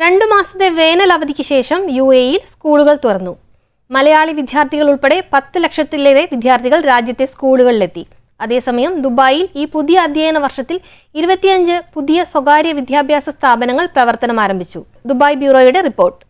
രണ്ടു മാസത്തെ വേനൽ അവധിക്ക് ശേഷം യു എയിൽ സ്കൂളുകൾ തുറന്നു. മലയാളി വിദ്യാർത്ഥികൾ ഉൾപ്പെടെ പത്ത് ലക്ഷത്തിലേറെ വിദ്യാർത്ഥികൾ രാജ്യത്തെ സ്കൂളുകളിലെത്തി. അതേസമയം ദുബായിൽ ഈ പുതിയ അധ്യയന വർഷത്തിൽ ഇരുപത്തിയഞ്ച് പുതിയ സ്വകാര്യ വിദ്യാഭ്യാസ സ്ഥാപനങ്ങൾ പ്രവർത്തനം ആരംഭിച്ചു ദുബായ് ബ്യൂറോയുടെ റിപ്പോർട്ട്.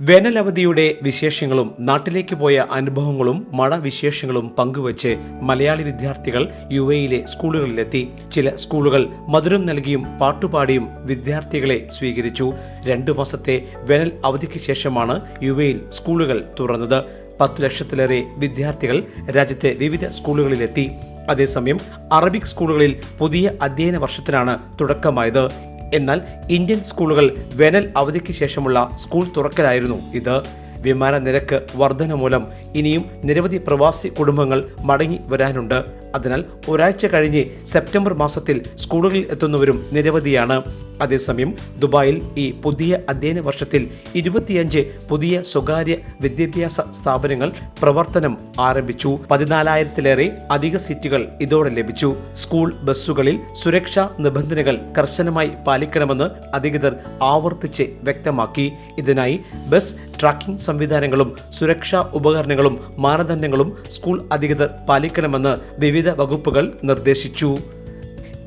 വേനലവധിയുടെ വിശേഷങ്ങളും നാട്ടിലേക്ക് പോയ അനുഭവങ്ങളും മഴ വിശേഷങ്ങളും പങ്കുവച്ച് മലയാളി വിദ്യാർത്ഥികൾ യു എയിലെ സ്കൂളുകളിലെത്തി. ചില സ്കൂളുകൾ മധുരം നൽകിയും പാട്ടുപാടിയും വിദ്യാർത്ഥികളെ സ്വീകരിച്ചു. രണ്ടു മാസത്തെ വേനൽ അവധിക്ക് ശേഷമാണ് യു എയിൽ സ്കൂളുകൾ തുറന്നത്. പത്തു ലക്ഷത്തിലേറെ വിദ്യാർത്ഥികൾ രാജ്യത്തെ വിവിധ സ്കൂളുകളിലെത്തി. അതേസമയം അറബിക് സ്കൂളുകളിൽ പുതിയ അധ്യയന വർഷത്തിനാണ് തുടക്കമായത്. എന്നാൽ ഇന്ത്യൻ സ്കൂളുകൾ വേനൽ അവധിക്ക് ശേഷമുള്ള സ്കൂൾ തുറക്കലായിരുന്നു ഇത്. വിമാന നിരക്ക് വർധന മൂലം ഇനിയും നിരവധി പ്രവാസി കുടുംബങ്ങൾ മടങ്ങി വരാനുണ്ട്. അതിനാൽ ഒരാഴ്ച കഴിഞ്ഞ് സെപ്റ്റംബർ മാസത്തിൽ സ്കൂളുകളിൽ എത്തുന്നവരും നിരവധിയാണ്. അതേസമയം ദുബായിൽ ഈ പുതിയ അധ്യയന വർഷത്തിൽ ഇരുപത്തിയഞ്ച് പുതിയ സ്വകാര്യ വിദ്യാഭ്യാസ സ്ഥാപനങ്ങൾ പ്രവർത്തനം ആരംഭിച്ചു. പതിനാലായിരത്തിലേറെ അധിക സീറ്റുകൾ ഇതോടെ ലഭിച്ചു. സ്കൂൾ ബസ്സുകളിൽ സുരക്ഷാ നിബന്ധനകൾ കർശനമായി പാലിക്കണമെന്ന് അധികൃതർ ആവർത്തിച്ച് വ്യക്തമാക്കി. ഇതിനായി ബസ് ട്രാക്കിംഗ് സംവിധാനങ്ങളും സുരക്ഷാ ഉപകരണങ്ങളും മാനദണ്ഡങ്ങളും സ്കൂൾ അധികൃതർ പാലിക്കണമെന്ന് വിവിധ വകുപ്പുകൾ നിർദ്ദേശിച്ചു.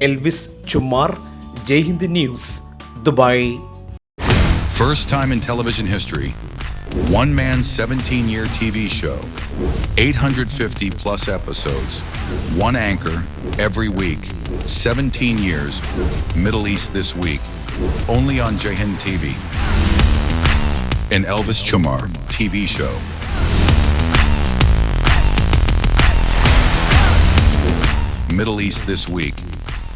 Elvis Chumar Jaihind news Dubai First time in television history, one man 17 year TV show, 850 plus episodes, one anchor every week, 17 years, Middle East this week, only on Jahin TV. An Elvis Chumar TV show. Middle East this week.